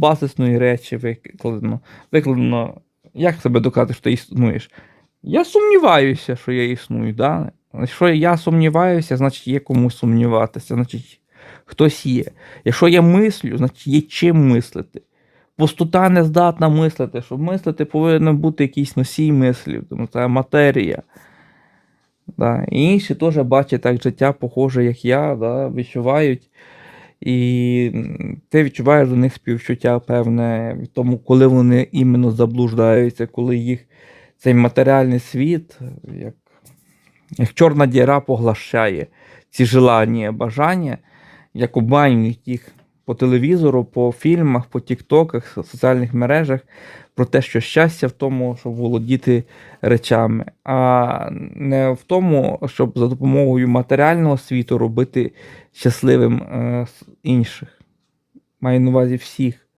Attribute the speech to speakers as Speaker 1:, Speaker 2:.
Speaker 1: базисної речі викладено. Викладено, як себе доказати, що ти існуєш? Я сумніваюся, що я існую. Да? Якщо я сумніваюся, значить є кому сумніватися, значить хтось є. Якщо я мислю, значить є чим мислити. Пустота не здатна мислити. Щоб мислити, повинен бути якийсь носій мислів, тому це матерія. Да. І інші теж бачать так життя, похоже, як я, да, відчувають. І ти відчуваєш до них співчуття, певне, в тому, коли вони іменно заблуждаються, коли їх цей матеріальний світ, як, як чорна діра поглощає ці желання, бажання, як обманюють їх по телевізору, по фільмах, по тіктоках, соціальних мережах про те, що щастя в тому, щоб володіти речами, а не в тому, щоб за допомогою матеріального світу робити щасливим е, інших. Маю на увазі всіх.